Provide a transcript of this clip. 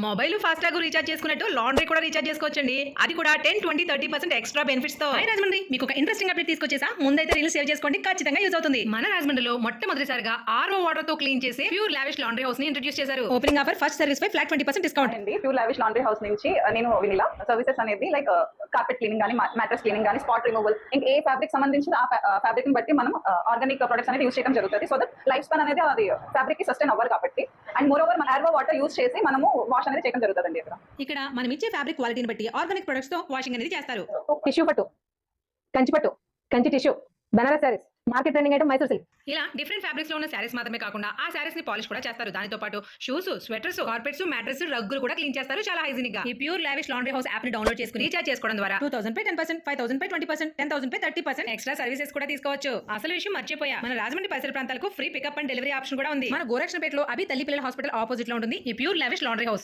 Mobile fast tag recharge చేసుకున్నట్టు laundry కూడా recharge చేసుకోవచ్చండి. అది కూడా ten twenty thirty percent extra బెనిఫిట్స్తో. Hi Rajahmundry. మీకు ఒక ఇంట్రెస్టింగ్ అప్డేట్ తీసుకొచ్చేసా. ముందైతే రీల్ సేవ్ చేసుకోండి ఖచ్చితంగా యూజ్ అవుతుంది. మన రాజమండ్రిలో మొట్టమొదటిసారిగా ఆర్ఓ వాటర్తో క్లీన్ చేసి ప్యూర్ లావిష్ లాండ్రీ హౌస్ని ఇంట్రడ్యూస్ చేశారు. ఓపెనింగ్ ఆఫర్ ఫస్ట్ సర్వీస్ పై ఫ్లాట్ ట్వంటీ పర్సెంట్ డిస్కౌంట్ అండి ప్యూర్ లావిష్ లాండ్రీ హౌస్ నుంచి నేను వినిలా. సర్వీసెస్ అనేది లైక్ కార్పెట్ క్లీనింగ్ కానీ మ్యాట్రస్ క్లీనింగ్ కానీ స్పాట్ రిమూవల్ ఇంకా ఏ ఫ్యాబ్రిక్ సంబంధించిన ఆ ఫ్యాబ్రిక్ని బట్టి మనం ఆర్గానిక్ ప్రొడక్ట్స్ అనేది యూస్ చేయడం జరుగుతుంది. సో దట్ లైఫ్ స్పాన్ అనేది అది ఫ్యాబ్రిక్కి సస్టైన్ అవ్వాలి కాబట్టి. అండ్ మోర్ ఓవర్ మన ఆర్వో వాటర్ యూస్ చేసి మనము వాష్ అనేది చేయడం జరుగుతుంది ఇక్కడ. ఇక్కడ మనం ఇచ్చే ఫ్యాబ్రిక్ క్వాలిటీని బట్టి ఆర్గానిక్ ప్రొడక్ట్స్తో వాషింగ్ అనేది చేస్తారు. టిష్యూ పట్టు కంచి పట్టు Kanchi tissue Banaras saris. Market trending item Mysore silk ఇలా డిఫరెంట్ ఫ్యాబ్రిక్స్లో ఉన్న శారీస్ మాత్రమే కాకుండా ఆ శారీస్ని పాలిష్ కూడా చేస్తారు. దానితో పాటు షూస్ స్వెటర్స్ కార్పెట్స్ మ్యాట్రెస్ రగ్గులు కూడా క్లీన్ చేస్తారు. చాలా హైజీనిక్గా. ఈ ప్యూర్ లావిష్ లాండ్రీ హౌస్ యాప్ని డౌన్లోడ్ చేసుకుని రీఛార్జ్ చేసుకోవడం ద్వారా. టూ థౌసండ్ పై టెన్ పర్సెంట్ ఫైవ్ థౌసండ్ పై ట్వంటీ పర్సెంట్ టెన్ థౌసండ్ పై థర్టీ పర్సెంట్ ఎక్స్ట్రా సర్వీసెస్ కూడా తీసుకోవచ్చు. అసలు విషయం మర్చిపోయా. మన రాజమండ్రి పరిసర ప్రాంతాలకు free pickup and delivery option కూడా ఉంది. మన గోరక్షణపేటలో అభి తల్లి పిల్లల హాస్పిటల్ ఆపోజిట్లో ఉంటుంది. ఈ ప్యూర్ లావిష్ లాండ్రీ హౌస్